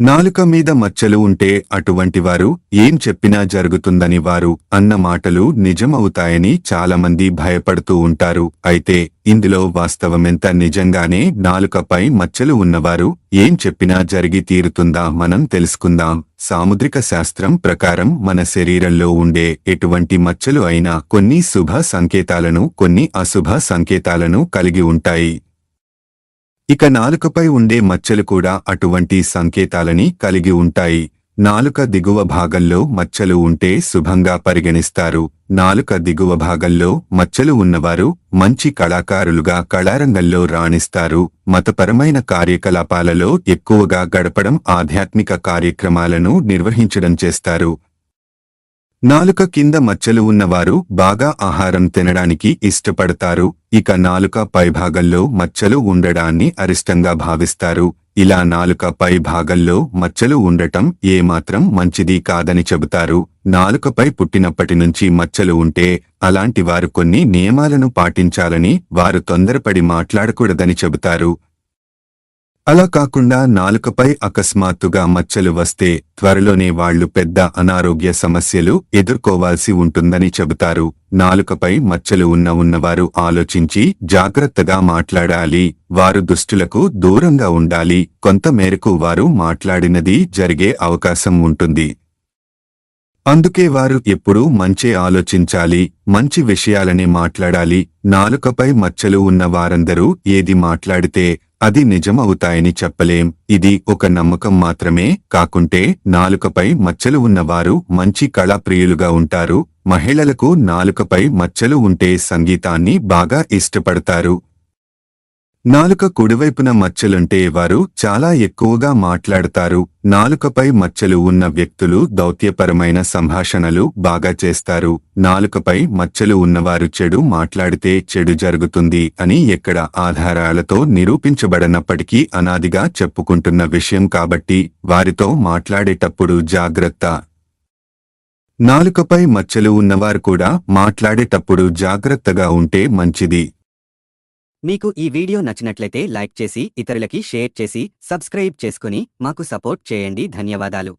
నాలుక మీద మచ్చలు ఉంటే అటువంటివారు ఏం చెప్పినా జరుగుతుందని వారు అన్న మాటలు నిజమవుతాయని చాలామంది భయపడుతూ ఉంటారు. అయితే ఇందులో వాస్తవమెంత నిజంగానే నాలుకపై మచ్చలు ఉన్నవారు ఏం చెప్పినా జరిగి తీరుతుందా మనం తెలుసుకుందాం. సాముద్రిక శాస్త్రం ప్రకారం మన శరీరంలో ఉండే ఎటువంటి మచ్చలు అయినా కొన్ని శుభ సంకేతాలను కొన్ని అశుభ సంకేతాలను కలిగి ఉంటాయి. ఇక నాలుకపై ఉండే మచ్చలు కూడా అటువంటి సంకేతాలని కలిగి ఉంటాయి. నాలుక దిగువ భాగంలో మచ్చలు ఉంటే శుభంగా పరిగణిస్తారు. నాలుక దిగువ భాగంలో మచ్చలు ఉన్నవారు మంచి కళాకారులుగా కళారంగంలో రాణిస్తారు. మతపరమైన కార్యకలాపాలలో ఎక్కువగా గడపడం ఆధ్యాత్మిక కార్యక్రమాలను నిర్వహించడం చేస్తారు. నాలుక కింద మచ్చలు ఉన్నవారు బాగా ఆహారం తినడానికి ఇష్టపడతారు. ఇక నాలుక పైభాగంలో మచ్చలు ఉండడాన్ని అరిష్టంగా భావిస్తారు. ఇలా నాలుక పై భాగంలో మచ్చలు ఉండటం ఏమాత్రం మంచిది కాదని చెబుతారు. నాలుకపై పుట్టినప్పటి నుంచి మచ్చలు ఉంటే అలాంటి వారు కొన్ని నియమాలను పాటించాలని వారు తొందరపడి మాట్లాడకూడదని చెబుతారు. అలా కాకుండా నాలుకపై అకస్మాత్తుగా మచ్చలు వస్తే త్వరలోనే వాళ్ళు పెద్ద అనారోగ్య సమస్యలు ఎదుర్కోవాల్సి ఉంటుందని చెబుతారు. నాలుకపై మచ్చలు ఉన్న ఉన్నవారు ఆలోచించి జాగ్రత్తగా మాట్లాడాలి. వారు దుష్టులకు దూరంగా ఉండాలి. కొంత మేరకు వారు మాట్లాడినది జరిగే అవకాశం ఉంటుంది. అందుకే వారు ఎప్పుడూ మంచి ఆలోచించాలి. మంచి విషయాలనే మాట్లాడాలి. నాలుకపై మచ్చలు ఉన్న వారందరూ ఏది మాట్లాడితే అది నిజమవుతాయని చెప్పలేం. ఇది ఒక నమ్మకం మాత్రమే కాకుంటే నాలుకపై మచ్చలు ఉన్నవారు మంచి కళాప్రియులుగా ఉంటారు. మహిళలకు నాలుకపై మచ్చలు ఉంటే సంగీతాన్ని బాగా ఇష్టపడతారు. నాలుక కుడివైపున మచ్చలుంటే వారు చాలా ఎక్కువగా మాట్లాడతారు. నాలుకపై మచ్చలు ఉన్న వ్యక్తులు దౌత్యపరమైన సంభాషణలు బాగా చేస్తారు. నాలుకపై మచ్చలు ఉన్నవారు చెడు మాట్లాడితే చెడు జరుగుతుంది అని ఎక్కడ ఆధారాలతో నిరూపించబడనప్పటికీ అనాదిగా చెప్పుకుంటున్న విషయం కాబట్టి వారితో మాట్లాడేటప్పుడు జాగ్రత్త. నాలుకపై మచ్చలు ఉన్నవారు కూడా మాట్లాడేటప్పుడు జాగ్రత్తగా ఉంటే మంచిది. మీకు ఈ వీడియో నచ్చినట్లయితే లైక్ చేసి ఇతరులకి షేర్ చేసి సబ్స్క్రైబ్ చేసుకుని మాకు సపోర్ట్ చేయండి. ధన్యవాదాలు.